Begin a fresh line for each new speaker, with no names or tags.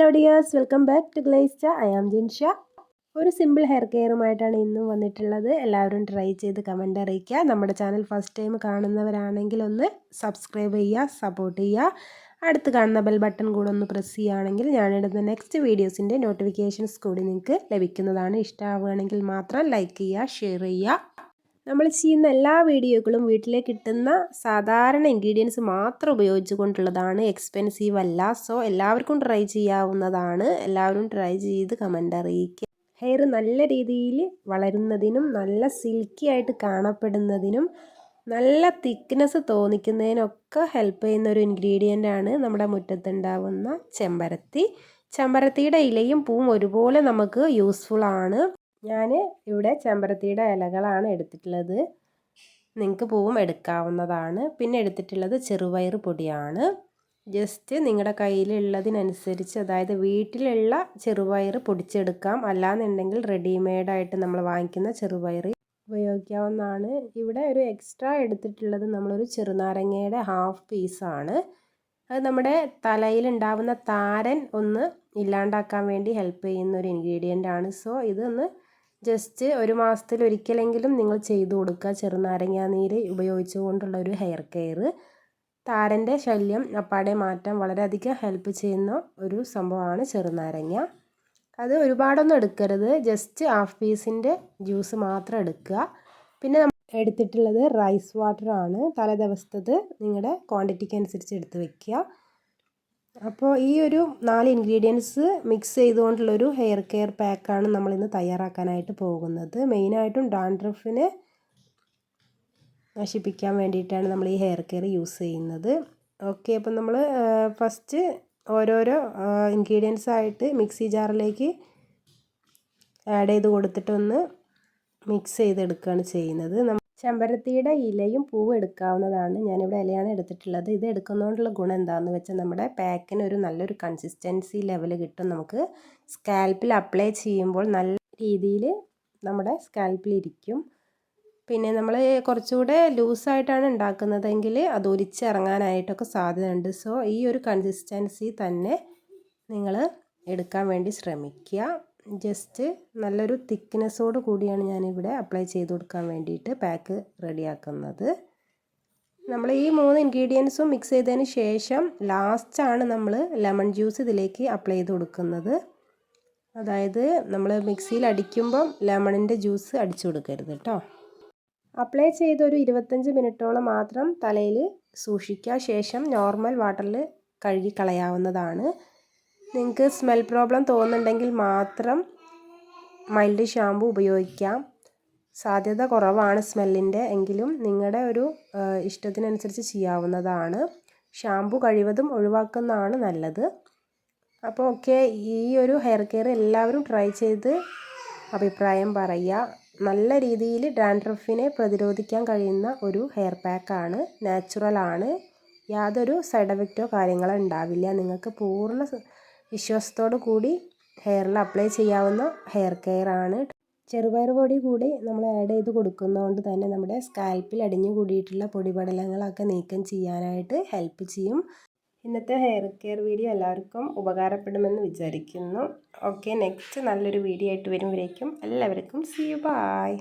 Hello dears welcome back to Glesta I am Jinsha ഒരു simple hair കെയറുമായിട്ടാണ് ഇന്നും വന്നിട്ടുള്ളത്. എല്ലാവരും ട്രൈ ചെയ്ത് കമന്റ് അറിയിക്കുക. നമ്മുടെ ചാനൽ ഫസ്റ്റ് ടൈം കാണുന്നവരാണെങ്കിൽ ഒന്ന് സബ്സ്ക്രൈബ് ചെയ്യുക സപ്പോർട്ട് ചെയ്യുക. അടുത്ത് കാണുന്ന ബെൽ ബട്ടൺ കൂടെ ഒന്ന് പ്രസ് ചെയ്യുകയാണെങ്കിൽ ഞാനിടുന്ന നെക്സ്റ്റ് വീഡിയോസിന്റെ നോട്ടിഫിക്കേഷൻസ് കൂടി നിങ്ങൾക്ക് ലഭിക്കുന്നതാണ്. ഇഷ്ടമാവുകയാണെങ്കിൽ മാത്രം ലൈക്ക് ചെയ്യുക ഷെയർ ചെയ്യുക. നമ്മൾ ചെയ്യുന്ന എല്ലാ വീഡിയോകളും വീട്ടിലെ കിട്ടുന്ന സാധാരണ ഇൻഗ്രീഡിയൻസ് മാത്രം ഉപയോഗിച്ചുകൊണ്ടുള്ളതാണ് എക്സ്പെൻസീവ് അല്ല. സോ എല്ലാവർക്കും ട്രൈ ചെയ്യാവുന്നതാണ്. എല്ലാവരും ട്രൈ ചെയ്ത് കമന്റ് അറിയിക്കുക ഹെയർ നല്ല രീതിയിൽ വളരുന്നതിനും നല്ല സിൽക്കി ആയിട്ട് കാണപ്പെടുന്നതിനും നല്ല തിക്നെസ് തോന്നിക്കുന്നതിനൊക്കെ ഹെൽപ്പ് ചെയ്യുന്ന ഒരു ഇൻഗ്രീഡിയന്റ് ആണ് നമ്മുടെ മുറ്റത്തുണ്ടാവുന്ന ചെമ്പരത്തി. ചെമ്പരത്തിയുടെ ഇലയും പൂവും ഒരുപോലെ നമുക്ക് യൂസ്ഫുൾ ആണ്. ഞാൻ ഇവിടെ ചെമ്പരത്തിയുടെ ഇലകളാണ് എടുത്തിട്ടുള്ളത്. നിങ്ങൾക്ക് പൂവും എടുക്കാവുന്നതാണ്. പിന്നെ എടുത്തിട്ടുള്ളത് ചെറുപയർ പൊടിയാണ്. ജസ്റ്റ് നിങ്ങളുടെ കയ്യിലുള്ളതിനനുസരിച്ച് അതായത് വീട്ടിലുള്ള ചെറുപയർ പൊടിച്ചെടുക്കാം. അല്ലാന്നുണ്ടെങ്കിൽ റെഡിമെയ്ഡായിട്ട് നമ്മൾ വാങ്ങിക്കുന്ന ചെറുപയർ ഉപയോഗിക്കാവുന്നതാണ്. ഇവിടെ ഒരു എക്സ്ട്രാ എടുത്തിട്ടുള്ളത് നമ്മളൊരു ചെറുനാരങ്ങയുടെ ഹാഫ് പീസാണ്. അത് നമ്മുടെ തലയിലുണ്ടാവുന്ന താരൻ ഒന്ന് ഇല്ലാണ്ടാക്കാൻ വേണ്ടി ഹെൽപ്പ് ചെയ്യുന്ന ഒരു ഇൻഗ്രീഡിയന്റ് ആണ് സോ ഇതൊന്ന് ജസ്റ്റ് ഒരു മാസത്തിൽ ഒരിക്കലെങ്കിലും നിങ്ങൾ ചെയ്തു കൊടുക്കുക. ചെറുനാരങ്ങ നീര് ഉപയോഗിച്ചുകൊണ്ടുള്ള ഒരു ഹെയർ കെയർ താരന്റെ ശല്യം അപ്പാടെ മാറ്റാൻ വളരെയധികം ഹെൽപ്പ് ചെയ്യുന്ന ഒരു സംഭവമാണ് ചെറുനാരങ്ങ. അത് ഒരുപാടൊന്നും എടുക്കരുത്. ജസ്റ്റ് ഹാഫ് പീസിന്റെ ജ്യൂസ് മാത്രം എടുക്കുക. പിന്നെ എടുത്തിട്ടുള്ളത് റൈസ് വാട്ടർ തലേ ദിവസത്തത് നിങ്ങളുടെ ക്വാണ്ടിറ്റിക്ക് അനുസരിച്ച് എടുത്ത് വെക്കുക. അപ്പോൾ ഈ ഒരു നാല് ഇൻഗ്രീഡിയൻസ് മിക്സ് ചെയ്തുകൊണ്ടുള്ളൊരു ഹെയർ കെയർ പാക്കാണ് നമ്മളിന്ന് തയ്യാറാക്കാനായിട്ട് പോകുന്നത്. മെയിനായിട്ടും ഡാൻഡ്രഫിനെ നശിപ്പിക്കാൻ വേണ്ടിയിട്ടാണ് നമ്മൾ ഈ ഹെയർ കെയർ യൂസ് ചെയ്യുന്നത്. ഓക്കെ അപ്പം നമ്മൾ ഫസ്റ്റ് ഓരോരോ ഇൻഗ്രീഡിയൻസ് ആയിട്ട് മിക്സി ജാറിലേക്ക് ആഡ് ചെയ്ത് കൊടുത്തിട്ടൊന്ന് മിക്സ് ചെയ്തെടുക്കുകയാണ് ചെയ്യുന്നത്. ചെമ്പരത്തിയുടെ ഇലയും പൂവും എടുക്കാവുന്നതാണ്. ഞാനിവിടെ ഇലയാണ് എടുത്തിട്ടുള്ളത്. ഇത് എടുക്കുന്നതുകൊണ്ടുള്ള ഗുണം എന്താണെന്ന് വെച്ചാൽ നമ്മുടെ പാക്കിന് ഒരു നല്ലൊരു കൺസിസ്റ്റൻസി ലെവൽ കിട്ടും. നമുക്ക് സ്കാൽപ്പിൽ അപ്ലൈ ചെയ്യുമ്പോൾ നല്ല രീതിയിൽ നമ്മുടെ സ്കാൽപ്പിൽ ഇരിക്കും. പിന്നെ നമ്മൾ കുറച്ചുകൂടെ ലൂസായിട്ടാണ് ഉണ്ടാക്കുന്നതെങ്കിൽ അത് ഒലിച്ചിറങ്ങാനായിട്ടൊക്കെ സാധ്യതയുണ്ട്. സോ ഈ ഒരു കൺസിസ്റ്റൻസി തന്നെ നിങ്ങൾ എടുക്കാൻ വേണ്ടി ശ്രമിക്കുക. ജസ്റ്റ് നല്ലൊരു തിക്നെസ്സോട് കൂടിയാണ് ഞാനിവിടെ അപ്ലൈ ചെയ്ത് കൊടുക്കാൻ വേണ്ടിയിട്ട് പാക്ക് റെഡിയാക്കുന്നത്. നമ്മൾ ഈ മൂന്ന് ഇൻഗ്രീഡിയൻസും മിക്സ് ചെയ്തതിന് ശേഷം ലാസ്റ്റാണ് നമ്മൾ ലെമൺ ജ്യൂസ് ഇതിലേക്ക് അപ്ലൈ ചെയ്ത് കൊടുക്കുന്നത്. അതായത് നമ്മൾ മിക്സിയിൽ അടിക്കുമ്പം ലെമണിന്റെ ജ്യൂസ് അടിച്ചു കൊടുക്കരുത് കേട്ടോ അപ്ലൈ ചെയ്ത് ഒരു ഇരുപത്തഞ്ച് മിനിറ്റോളം മാത്രം തലയിൽ സൂക്ഷിക്കുക. ശേഷം നോർമൽ വാട്ടറിൽ കഴുകി കളയാവുന്നതാണ്. നിങ്ങൾക്ക് സ്മെൽ പ്രോബ്ലം തോന്നുന്നുണ്ടെങ്കിൽ മാത്രം മൈൽഡ് ഷാമ്പു ഉപയോഗിക്കാം. സാധ്യത കുറവാണ് സ്മെല്ലിന്റെ എങ്കിലും നിങ്ങളുടെ ഒരു ഇഷ്ടത്തിനനുസരിച്ച് ചെയ്യാവുന്നതാണ്. ഷാമ്പു കഴിവതും ഒഴിവാക്കുന്നതാണ് നല്ലത്. അപ്പോൾ ഓക്കെ ഈ ഒരു ഹെയർ കെയർ എല്ലാവരും ട്രൈ ചെയ്ത് അഭിപ്രായം പറയുക. നല്ല രീതിയിൽ ഡാൻഡ്രഫിനെ പ്രതിരോധിക്കാൻ കഴിയുന്ന ഒരു ഹെയർ പാക്കാണ് നാച്ചുറലാണ് യാതൊരു സൈഡ് എഫക്റ്റോ കാര്യങ്ങളോ ഉണ്ടാവില്ല. നിങ്ങൾക്ക് പൂർണ വിശ്വാസത്തോടു കൂടി ഹെയറിൽ അപ്ലൈ ചെയ്യാവുന്ന ഹെയർ കെയർ ആണ്. ചെറുപയർ പൊടി കൂടി നമ്മൾ ആഡ് ചെയ്ത് കൊടുക്കുന്നതുകൊണ്ട് തന്നെ നമ്മുടെ സ്കാൽപ്പിൽ അടിഞ്ഞു കൂടിയിട്ടുള്ള പൊടിപടലങ്ങളൊക്കെ നീക്കം ചെയ്യാനായിട്ട് ഹെൽപ്പ് ചെയ്യും. ഇന്നത്തെ ഹെയർ കെയർ വീഡിയോ എല്ലാവർക്കും ഉപകാരപ്പെടുമെന്ന് വിചാരിക്കുന്നു. ഓക്കെ നെക്സ്റ്റ് നല്ലൊരു വീഡിയോ ആയിട്ട് വരുമ്പോഴേക്കും എല്ലാവർക്കും സി യു ബായ്